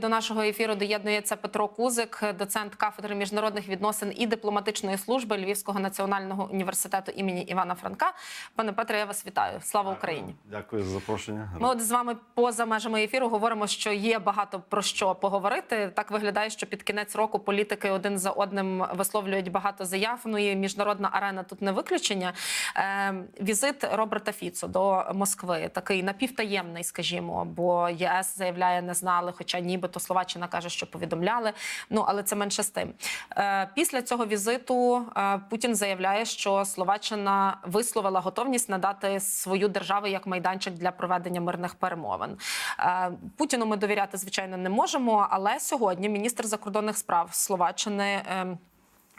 До нашого ефіру доєднується Петро Кузик, доцент кафедри міжнародних відносин і дипломатичної служби Львівського національного університету імені Івана Франка. Пане Петре, я вас вітаю. Слава Україні! Дякую за запрошення. Ми от з вами поза межами ефіру говоримо, що є багато про що поговорити. Так виглядає, що під кінець року політики один за одним висловлюють багато заяв. Ну і міжнародна арена тут не виключення. Е, візит Роберта Фіцо до Москви такий напівтаємний, скажімо, бо ЄС заявляє, не знали, хоча нібито Словаччина каже, що повідомляли. Ну але це менше з тим. Е, після цього візиту е, Путін заявляє, що Словаччина висловила готовність надати свою державу як майданчик для проведення мирних перемовин. Е, Путіну ми довіряти звичайно не можемо. Але сьогодні міністр закордонних справ Словаччини.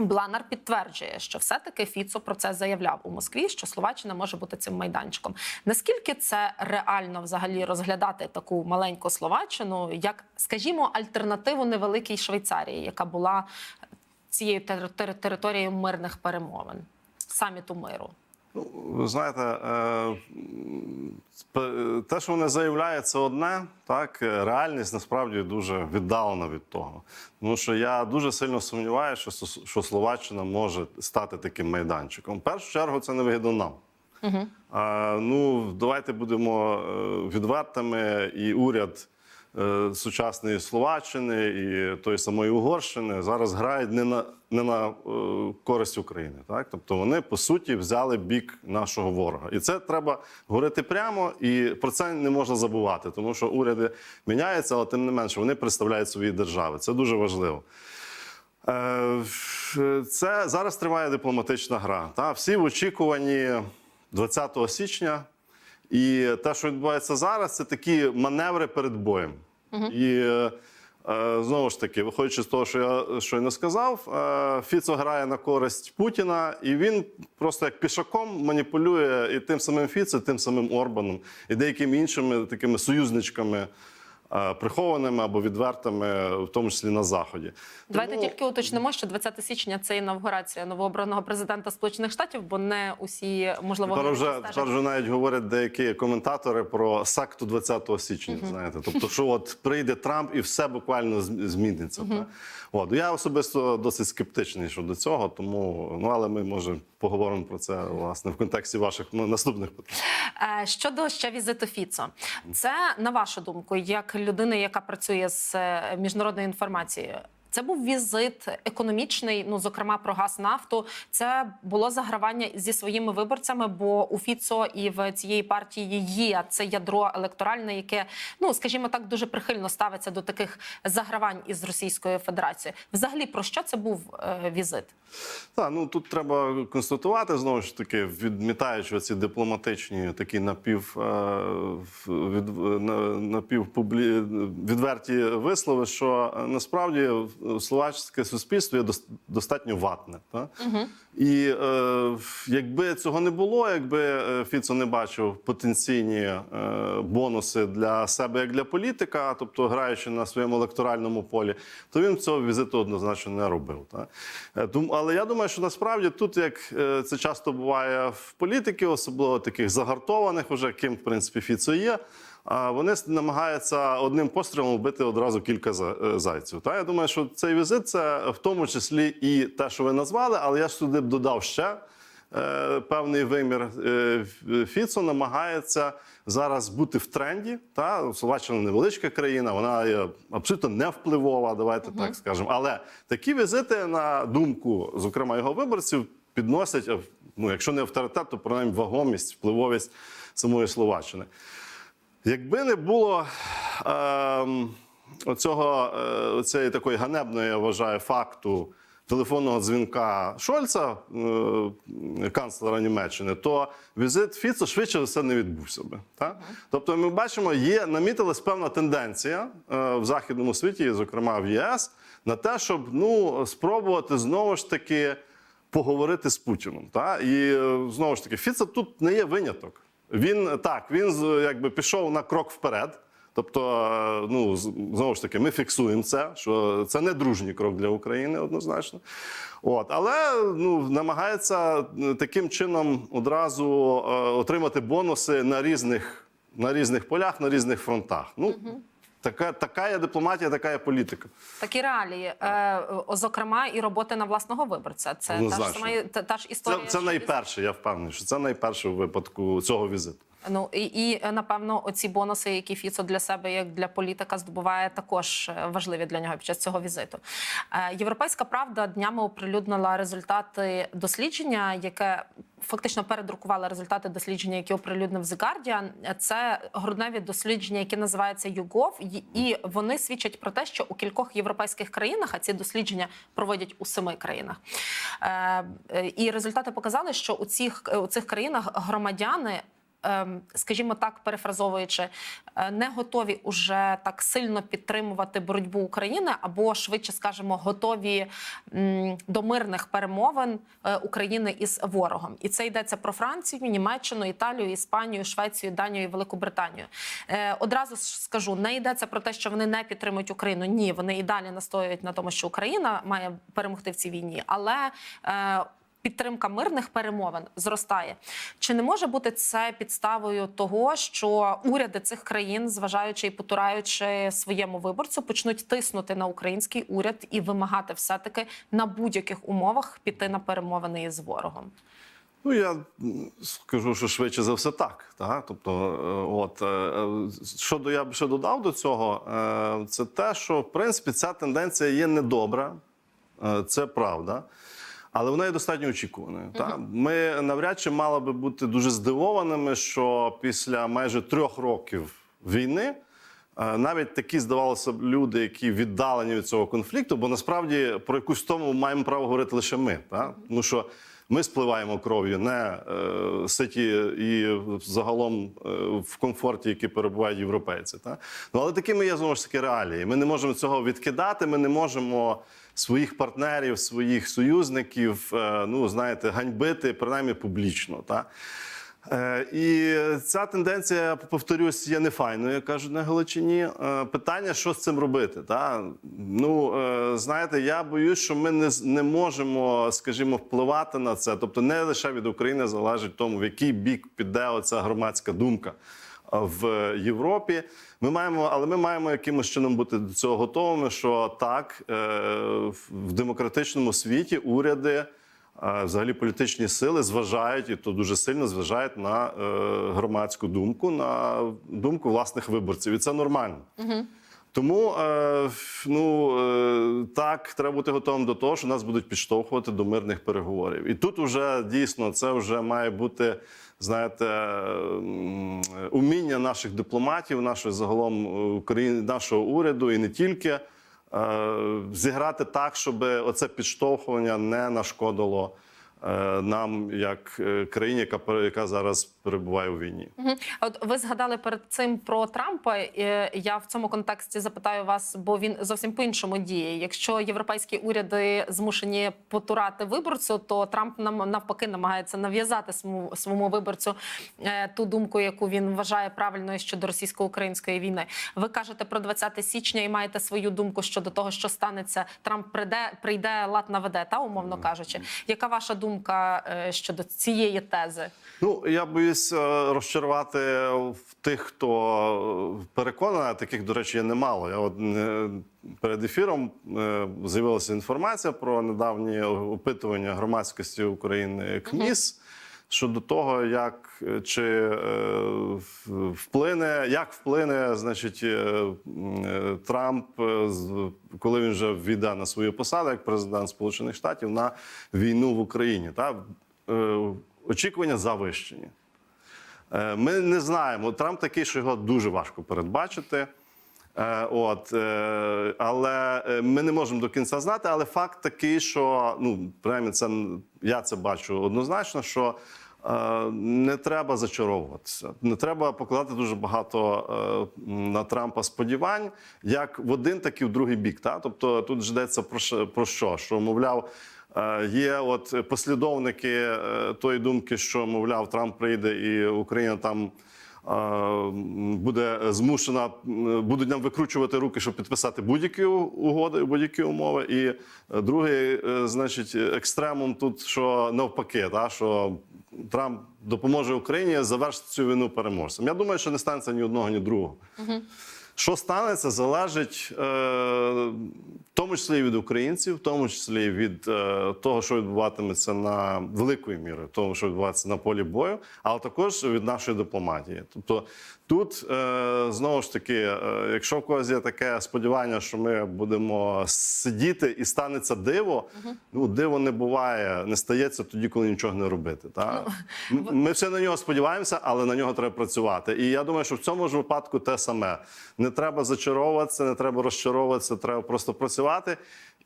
Бланар підтверджує, що все-таки Фіцо про це заявляв у Москві, що Словаччина може бути цим майданчиком. Наскільки це реально взагалі розглядати таку маленьку Словаччину, як, скажімо, альтернативу невеликій Швейцарії, яка була цією тер- тер- територією мирних перемовин, саміту миру? Ну, ви знаєте, е, те, що вони заявляють, це одне. Так, Е, реальність насправді дуже віддалена від того. Тому що я дуже сильно сумніваюся, що, що Словаччина може стати таким майданчиком. В першу чергу це не вигідно нам. Угу. А, ну, давайте будемо відвертими, і уряд сучасної Словаччини і тої самої Угорщини зараз грають не на не на е, користь України. Так, тобто вони по суті взяли бік нашого ворога, і це треба говорити прямо, і про це не можна забувати, тому що уряди міняються, але тим не менше вони представляють свої держави. Це дуже важливо. Е, Це зараз триває дипломатична гра. Та всі в очікуванні 20 січня. І те, що відбувається зараз, це такі маневри перед боєм. І е, е, знову ж таки, виходячи з того, що я щойно сказав, е, Фіцо грає на користь Путіна, і він просто як пішаком маніпулює і тим самим Фіцо, і тим самим Орбаном, і деякими іншими такими союзничками. Е, Прихованими або відвертими, в тому числі на заході, Давайте Тому- тільки уточнимо, що 20 січня це інавгурація новообраного президента Сполучених Штатів, бо не усі можливо Тепер вже, тепер вже навіть говорять деякі коментатори про сакту 20 січня. Знаєте, тобто, що от прийде Трамп і все буквально зм- зміниться. та. От я особисто досить скептичний щодо цього, тому ну але ми може поговоримо про це власне в контексті ваших ну, наступних питань. Е, Щодо ще візиту Фіцо, це на вашу думку, як людини, яка працює з е, міжнародною інформацією. Це був візит економічний, ну зокрема про газ нафту. Це було загравання зі своїми виборцями, бо у Фіцо і в цієї партії є це ядро електоральне, яке ну скажімо так дуже прихильно ставиться до таких загравань із Російською Федерацією. Взагалі про що це був е, візит? Так, ну тут треба констатувати знову ж таки, відмітаючи ці дипломатичні такі напів е, від напівпублі відверті вислови, що е, насправді словацьке суспільство є дос- достатньо ватне. Та? І е, якби цього не було, якби е, Фіцо не бачив потенційні е, бонуси для себе як для політика, тобто граючи на своєму електоральному полі, то він цього візиту однозначно не робив. Та? Е, але я думаю, що насправді тут, як е, це часто буває в політики, особливо таких загартованих, уже ким в принципі Фіцо є. А вони намагаються одним пострілом вбити одразу кілька е, зайців. Та я думаю, що цей візит це в тому числі і те, що ви назвали, але я сюди б додав ще е, певний вимір. Е, Фіцо намагається зараз бути в тренді. Та Словаччина невеличка країна, вона є абсолютно невпливова, давайте так скажемо. Але такі візити, на думку, зокрема його виборців, підносять, ну якщо не авторитет, то принаймні вагомість, впливовість самої Словаччини. Якби не було ем, оцього, е, оцеї такої ганебної, я вважаю, факту телефонного дзвінка Шольца, е, канцлера Німеччини, то візит Фіцо швидше за все не відбувся би. Так? Тобто, ми бачимо, є намітилась певна тенденція е, в західному світі, зокрема в ЄС, на те, щоб ну, спробувати знову ж таки поговорити з Путіном. Та? І е, знову ж таки, Фіцо тут не є виняток. Він так, він якби пішов на крок вперед. Тобто, е, ну знову ж таки, ми фіксуємо це, що це не дружній крок для України однозначно. От, але ну намагається е, таким чином одразу е, отримати бонуси на різних на різних полях, на різних фронтах. Ну Така, така є дипломатія, така є політика. Такі реалії, е, зокрема, і роботи на власного виборця. Це та ж сама та, та ж історія. це це найперше, я впевнений, що це найперше в випадку цього візиту. Ну і, і е, напевно, оці бонуси, які Фіцо для себе як для політика здобуває, також е, важливі для нього під час цього візиту. Е, Європейська правда днями оприлюднила результати дослідження, яке фактично передрукувала результати дослідження, які оприлюднив The Guardian. Це грудневі дослідження, які називаються YouGov, і- вони свідчать про те, що у кількох європейських країнах, а ці дослідження проводять у семи країнах. І результати показали, що у цих у цих країнах громадяни скажімо так, перефразовуючи, е, не готові уже так сильно підтримувати боротьбу України, або швидше скажемо, готові до мирних перемовин е, України із ворогом. І це йдеться про Францію, Німеччину, Італію, Іспанію, Швецію, Данію і Велику Британію. Е, Одразу скажу, не йдеться про те, що вони не підтримують Україну. Ні, вони і далі настоюють на тому, що Україна має перемогти в цій війні, але підтримка мирних перемовин зростає. Чи не може бути це підставою того, що уряди цих країн, зважаючи і потураючи своєму виборцю, почнуть тиснути на український уряд і вимагати все-таки на будь-яких умовах піти на перемовини із ворогом? Ну, я скажу, що швидше за все так. так? Тобто, е, от, е, що я б ще додав до цього, е, це те, що в принципі ця тенденція є недобра, це правда. Але вона є достатньо очікуваною. Та? Ми навряд чи мали би бути дуже здивованими, що після майже трьох років війни е, навіть такі, здавалося б, люди, які віддалені від цього конфлікту, бо насправді про якусь тому маємо право говорити лише ми. Та? Тому що ми спливаємо кров'ю не е, ситі і загалом е, в комфорті, які перебувають європейці. Та? Ну, але такими є знову ж таки реалії. Ми не можемо цього відкидати, ми не можемо своїх партнерів, своїх союзників, е, ну знаєте, ганьбити принаймні публічно. Та? Е, І ця тенденція, повторюсь, є нефайною, кажуть на Галичині. Е, Питання, що з цим робити? Та? Ну, е, знаєте, я боюсь, що ми не, не можемо, скажімо, впливати на це. Тобто, не лише від України залежить тому, в який бік піде оця громадська думка в Європі. Ми маємо, але ми маємо якимось чином бути до цього готовими, що так, в демократичному світі уряди. Взагалі політичні сили зважають і то дуже сильно зважають на е, громадську думку, на думку власних виборців, і це нормально. Тому е, ну е, так треба бути готовим до того, що нас будуть підштовхувати до мирних переговорів. І тут вже дійсно це вже має бути. Знаєте, уміння наших дипломатів, нашої загалом України, нашого уряду, і не тільки зіграти так, щоб оце підштовхування не нашкодило. е, нам як е, країні, яка яка зараз перебуває у війні. От ви згадали перед цим про Трампа. Е, Я в цьому контексті запитаю вас, бо він зовсім по-іншому діє. Якщо європейські уряди змушені потурати виборцю, то Трамп нам навпаки намагається нав'язати своєму, своєму виборцю е, ту думку, яку він вважає правильною щодо російсько-української війни. Ви кажете про 20 січня і маєте свою думку щодо того, що станеться. Трамп прийде, прийде лад наведе, та умовно кажучи. Яка ваша думка е, щодо цієї тези? Ну я боюсь е, розчарувати в тих, хто переконаний, таких, до речі, є немало. Я от е, перед ефіром е, з'явилася інформація про недавні опитування громадськості України КМІС. Щодо того, як е, чи е, вплине, як вплине, значить, е, Трамп, коли він вже війде на свою посаду як президент Сполучених Штатів на війну в Україні. Та очікування завищені. Ми не знаємо. Трамп такий, що його дуже важко передбачити. От, але ми не можемо до кінця знати. Але факт такий, що ну, принаймні, це я це бачу однозначно, що не треба зачаровуватися. Не треба покладати дуже багато е, на Трампа сподівань, як в один, так і в другий бік. Та? Тобто тут ж йдеться про що, що? Мовляв, Е, Є от послідовники е, тої думки, що мовляв Трамп прийде і Україна там е, буде змушена, будуть нам викручувати руки, щоб підписати будь-які угоди, будь-які умови. І е, другий, е, значить, екстремум тут, що навпаки, та, що Трамп допоможе Україні завершити цю війну переможцем. Я думаю, що не станеться ні одного, ні другого. Що станеться, залежить е, в тому числі від українців, в тому числі від е, того, що відбуватиметься на великої міри, того, що відбувається на полі бою, але також від нашої дипломатії. Тобто тут е, знову ж таки, е, якщо в когось є таке сподівання, що ми будемо сидіти і станеться диво, ну диво не буває, не стається тоді, коли нічого не робити. Та? М- Ми все на нього сподіваємося, але на нього треба працювати. І я думаю, що в цьому ж випадку те саме. Не треба зачаровуватися, не треба розчаровуватися, треба просто працювати.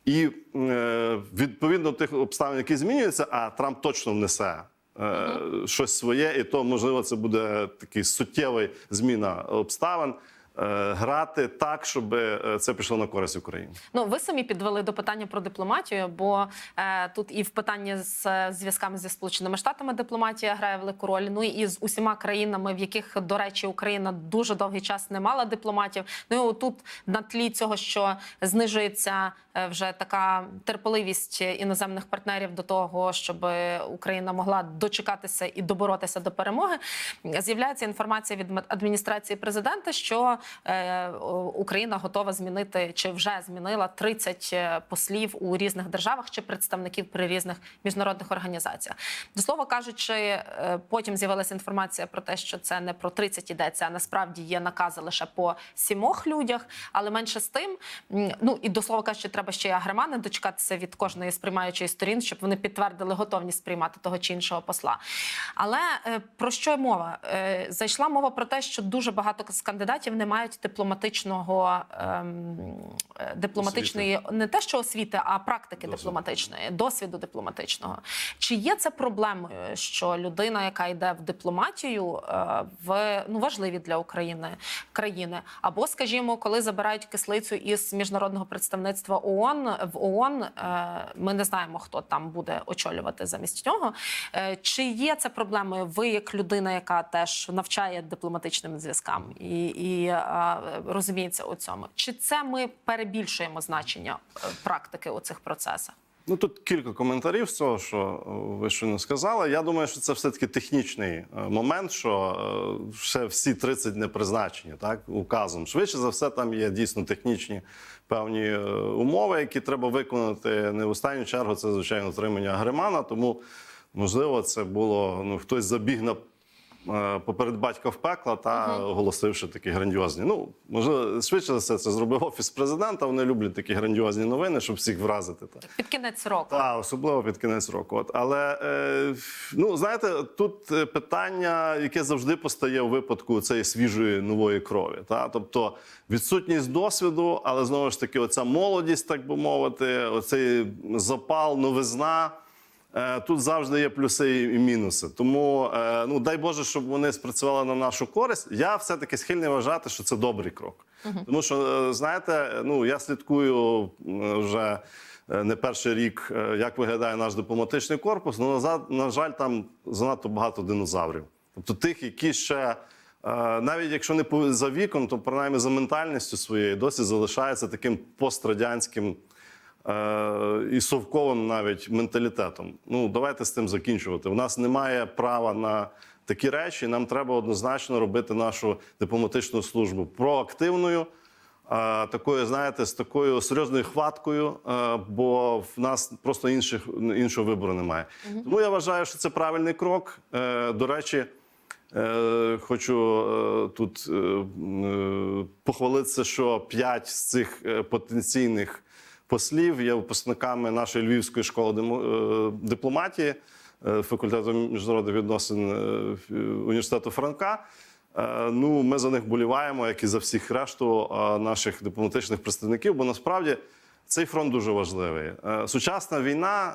І е, відповідно тих обставин, які змінюються, а Трамп точно внесе. Е, Щось своє, і то можливо це буде такий суттєвий зміна обставин. е, Грати так, щоб е, це пішло на користь Україні. Ну, ви самі підвели до питання про дипломатію, бо е, тут і в питанні з зв'язками зі сполученими штатами дипломатія грає велику роль. Ну і з усіма країнами, в яких, до речі, Україна дуже довгий час не мала дипломатів. Ну і тут на тлі цього, що знижується вже така терпеливість іноземних партнерів до того, щоб Україна могла дочекатися і доборотися до перемоги. З'являється інформація від адміністрації президента, що е, Україна готова змінити чи вже змінила 30 послів у різних державах чи представників при різних міжнародних організаціях. До слова кажучи, е, потім з'явилася інформація про те, що це не про 30 йдеться, а насправді є накази лише по сімох людях. Але менше з тим, ну і до слова кажучи, треба ще й агремани дочекатися від кожної з приймаючої сторін, щоб вони підтвердили готовність приймати того чи іншого посла. Але е, про що мова? Е, Зайшла мова про те, що дуже багато з кандидатів не мають дипломатичного ем, е, дипломатичної не те, що освіти, а практики Досвіду. дипломатичної, досвіду дипломатичного. Чи є це проблемою, що людина, яка йде в дипломатію, в ну важливі для України країни, або, скажімо, коли забирають кислицю із міжнародного представництва ООН в ООН, е, ми не знаємо, хто там буде очолювати замість нього. Е, Чи є це проблемою? Ви, як людина, яка теж навчає дипломатичним зв'язкам і, і е, розуміється у цьому, чи це ми перебільшуємо значення практики у цих процесах? Ну тут кілька коментарів з цього, що ви щойно сказали. Я думаю, що це все таки технічний момент, що ще всі 30 не призначені, так указом. Швидше за все, там є дійсно технічні певні е, умови, які треба виконати. Не в останню чергу це звичайно отримання гримана. Тому можливо, це було ну хтось забіг на. Е, Поперед батька в пекла та оголосивши такі грандіозні. Ну можливо, швидше за все це зробив офіс президента. Вони люблять такі грандіозні новини, щоб всіх вразити. Та. Під кінець року. Так, особливо під кінець року. От. Але е, ну знаєте, тут е, питання, яке завжди постає у випадку цієї свіжої нової крові. Та? Тобто відсутність досвіду, але знову ж таки, оця молодість, так би мовити, оцей запал, новизна. Е, Тут завжди є плюси і мінуси. Тому е, ну дай Боже, щоб вони спрацювали на нашу користь. Я все-таки схильний вважати, що це добрий крок. Тому що, е, знаєте, ну я слідкую вже не перший рік, як виглядає наш дипломатичний корпус. Ну, назад, на жаль, там занадто багато динозаврів. Тобто тих, які ще. Навіть якщо не за віком, то принаймні за ментальністю своєю досі залишається таким пострадянським і совковим навіть менталітетом. Ну давайте з тим закінчувати. У нас немає права на такі речі. Нам треба однозначно робити нашу дипломатичну службу проактивною. е, Такою, знаєте, з такою серйозною хваткою, е, бо в нас просто інших іншого вибору немає. Тому я вважаю, що це правильний крок. Е, До речі, Е, Хочу е, тут е, е, похвалитися, що п'ять з цих е, потенційних послів є випускниками нашої львівської школи е, дипломатії е, факультету міжнародних відносин е, університету Франка. Ну, ми за них боліваємо, як і за всіх решту наших дипломатичних представників, бо насправді цей фронт дуже важливий. Сучасна війна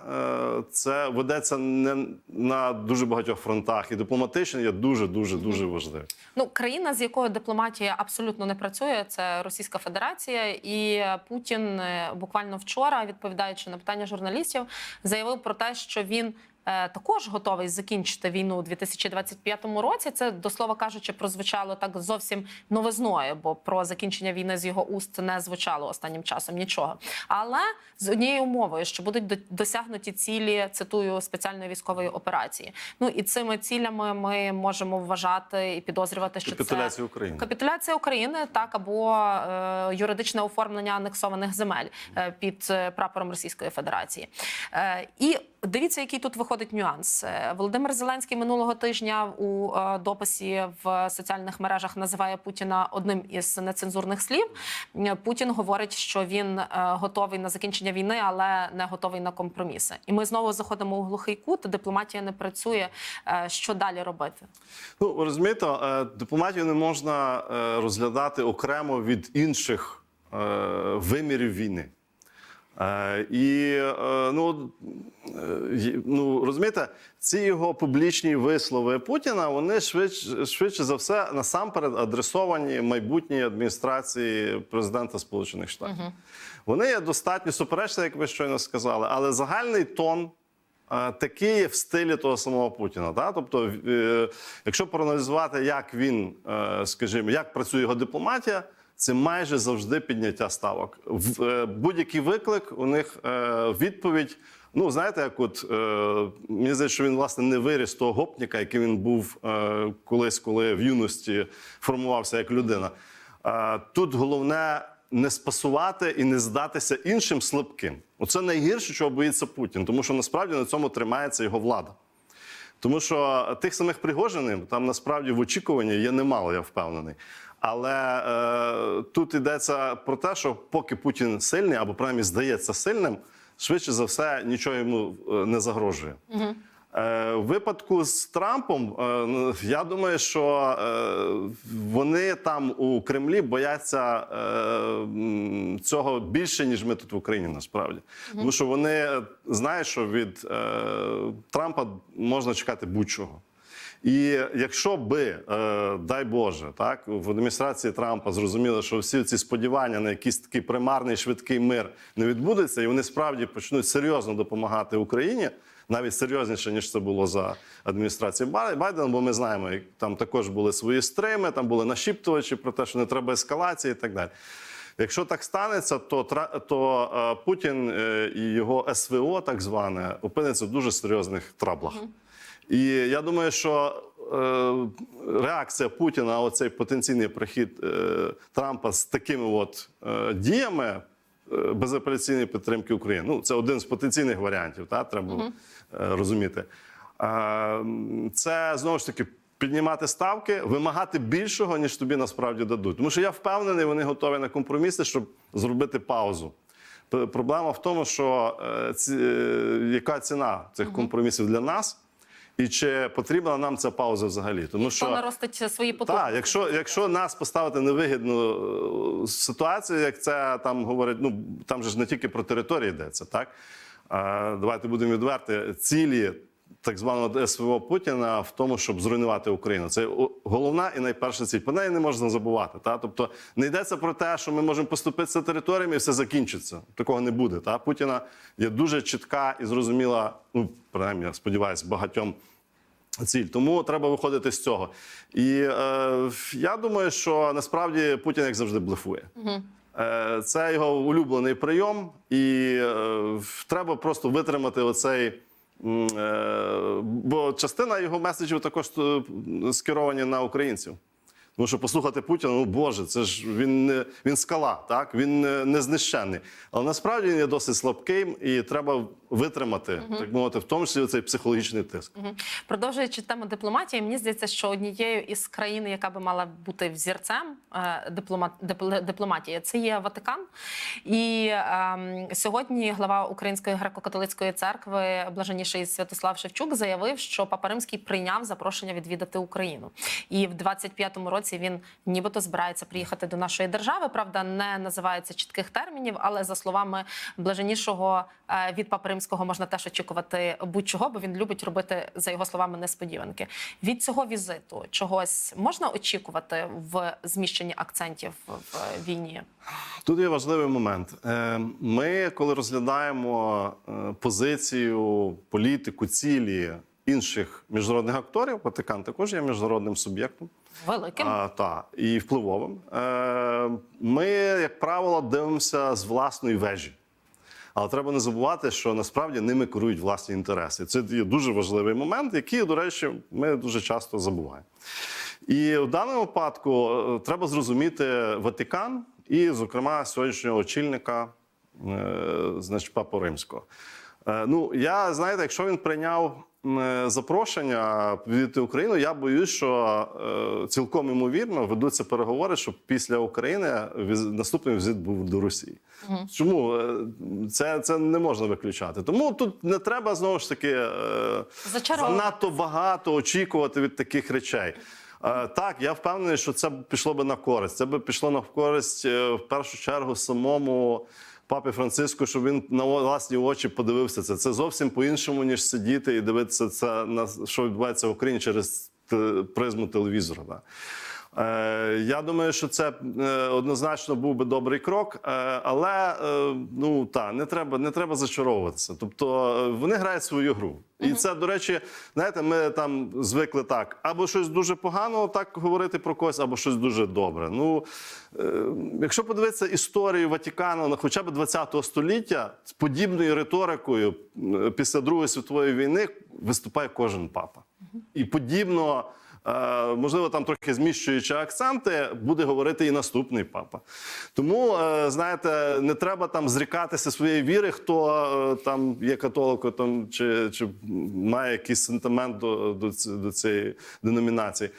це ведеться не на дуже багатьох фронтах, і дипломатична є дуже дуже дуже важливий. Ну, країна, з якою дипломатія абсолютно не працює, це Російська Федерація. І Путін е, буквально вчора, відповідаючи на питання журналістів, заявив про те, що він також готовий закінчити війну у 2025 році. Це до слова кажучи, прозвучало так зовсім новизною, бо про закінчення війни з його уст не звучало останнім часом нічого. Але з однією умовою, що будуть до- досягнуті цілі, цитую спеціальної військової операції. Ну і цими цілями ми можемо вважати і підозрювати, що це Капітуляція України. Капітуляція України так або е, юридичне оформлення анексованих земель е, під е, прапором Російської Федерації. Е, і дивіться, який тут виходить нюанс. Е, Володимир Зеленський минулого тижня у е, дописі в соціальних мережах називає Путіна одним із нецензурних слів. Путін говорить, що він е, готовий на закінчення війни, але не готовий на компроміси. І ми знову заходимо у глухий кут. Дипломатія не працює. Що далі робити? Ну, розумієте, дипломатію не можна розглядати окремо від інших вимірів війни. Е, І е, ну, е, ну розумієте, ці його публічні вислови Путіна вони швидше, швидше за все насамперед адресовані майбутній адміністрації президента Сполучених Штатів. Вони є достатньо суперечливі, як ви щойно сказали, але загальний тон такий є в стилі того самого Путіна. Да? Тобто, якщо проаналізувати, як він, скажімо, як працює його дипломатія, це майже завжди підняття ставок. В е, будь-який виклик у них е, відповідь. Ну, знаєте, як от е, мені здається, що він власне не виріс того гопніка, яким він був е, колись, коли в юності формувався як людина. Е, тут головне не спасувати і не здатися іншим слабким. Оце найгірше, чого боїться Путін, тому що насправді на цьому тримається його влада. Тому що тих самих Пригожинів там насправді в очікуванні є немало, я впевнений. Але е, тут йдеться про те, що поки Путін сильний, або принаймні здається сильним, швидше за все нічого йому е, не загрожує. Е, в випадку з Трампом, е, ну, я думаю, що е, вони там у Кремлі бояться е, цього більше, ніж ми тут в Україні, насправді. Тому що вони е, знають, що від е, Трампа можна чекати будь-чого. І якщо би, е, дай Боже, так в адміністрації Трампа зрозуміли, що всі ці сподівання на якийсь такий примарний швидкий мир не відбудеться, і вони справді почнуть серйозно допомагати Україні, навіть серйозніше ніж це було за адміністрацією Бай- Байдена, бо ми знаємо, там також були свої стрими, там були нашіптувачі про те, що не треба ескалації і так далі. Якщо так станеться, то, то е, Путін е, і його СВО, так зване, опиниться в дуже серйозних траблах. І я думаю, що е, реакція Путіна на оцей потенційний прихід е, Трампа з такими от е, діями безапеляційної підтримки України. Ну, це один з потенційних варіантів, та, треба е, розуміти. Е, це знову ж таки. Піднімати ставки, вимагати більшого, ніж тобі насправді дадуть. Тому що я впевнений, вони готові на компроміси, щоб зробити паузу. Проблема в тому, що ці, яка ціна цих компромісів для нас, і чи потрібна нам ця пауза взагалі? Тому що наростить свої потоки. так, якщо, якщо нас поставити в невигідну е, ситуацію, як це там говорять, ну там же ж не тільки про території йдеться, так е, давайте будемо відверти. Цілі так званого СВО Путіна в тому, щоб зруйнувати Україну. Це головна і найперша ціль. Про неї не можна забувати. Та? Тобто не йдеться про те, що ми можемо поступитися територіями і все закінчиться. Такого не буде. Та? Путіна є дуже чітка і зрозуміла, ну принаймні, я сподіваюся, багатьом ціль. Тому треба виходити з цього. І е, я думаю, що насправді Путін, як завжди, блефує. Е, це його улюблений прийом, і е, треба просто витримати оцей. Е, бо частина його меседжів також е, скеровані на українців. Тому що послухати Путіна, ну Боже, це ж він не він скала, так він не, знищений. Але насправді він є досить слабким, і треба витримати, так мовити, в тому числі цей психологічний тиск. Мгм. Продовжуючи тему дипломатії, мені здається, що однією із країн, яка би мала бути взірцем е, дипломат, дипломатії, це є Ватикан. І ем, сьогодні глава Української греко-католицької церкви, блаженніший Святослав Шевчук, заявив, що Папа Римський прийняв запрошення відвідати Україну. І в 25-му році році він нібито збирається приїхати до нашої держави. Правда, не називається чітких термінів, але за словами блаженнішого е, від Папи Римського можна теж очікувати будь-чого, бо він любить робити за його словами несподіванки. Від цього візиту чогось можна очікувати в зміщенні акцентів в війні. Тут є важливий момент. Е, Ми, коли розглядаємо е, позицію, політику, цілі інших міжнародних акторів, Ватикан також є міжнародним суб'єктом. Великим А, та, і впливовим. Е, ми, як правило, дивимося з власної вежі. Але треба не забувати, що насправді ними керують власні інтереси. Це є дуже важливий момент, який, до речі, ми дуже часто забуваємо. І в даному випадку е, треба зрозуміти Ватикан і, зокрема, сьогоднішнього очільника, е, значить, Папу Римського. Е, Ну, я знаєте, якщо він прийняв е, запрошення відвідати Україну, я боюсь, що е, цілком ймовірно ведуться переговори, щоб після України наступний візит був до Росії. Чому Е, це, це не можна виключати? Тому тут не треба знову ж таки занадто багато очікувати від таких речей. Так, я впевнений, що це пішло би на користь. Це би пішло на користь в першу чергу самому папі Франциску, щоб він на власні очі подивився це. Це зовсім по-іншому, ніж сидіти і дивитися це на що відбувається в Україні через призму телевізора. Да. Е, я думаю, що це е, однозначно був би добрий крок, е, але ну та не треба, не треба зачаровуватися. Тобто вони грають свою гру, і це до речі, знаєте, ми там звикли так: або щось дуже погано так говорити про когось, або щось дуже добре. Ну е, якщо подивитися історію Ватикану на хоча б 20 століття з подібною риторикою після Другої світової війни виступає кожен папа, і подібно. Можливо, там трохи зміщуючи акценти, буде говорити і наступний папа. Тому, е, знаєте, не треба там зрікатися своєї віри, хто е, там є католиком там, чи, чи має якийсь сентимент до, до, до цієї деномінації.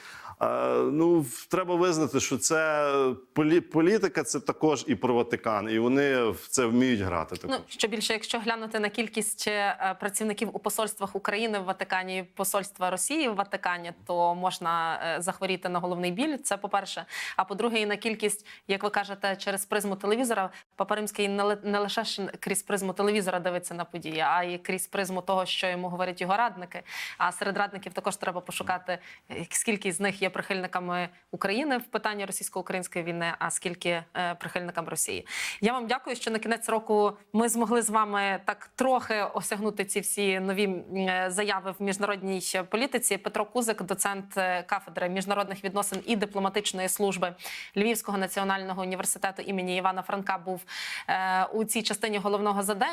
Е, Ну, треба визнати, що це полі, політика це також і про Ватикан, і вони в це вміють грати. Також. Ну що більше, якщо глянути на кількість е, працівників у посольствах України в Ватикані, і посольства Росії в Ватикані, то можна е, захворіти на головний біль. Це по перше. А по-друге, і на кількість, як ви кажете, через призму телевізора. Папа Римський не ли- не лише крізь призму телевізора дивиться на події, а й крізь призму того, що йому говорять його радники. А серед радників також треба пошукати, скільки з них є прихильниками України в питанні російсько-української війни, а скільки е, прихильникам Росії. Я вам дякую, що на кінець року ми змогли з вами так трохи осягнути ці всі нові е, заяви в міжнародній політиці. Петро Кузик, доцент е, кафедри міжнародних відносин і дипломатичної служби Львівського національного університету імені Івана Франка, був у цій частині головного задання.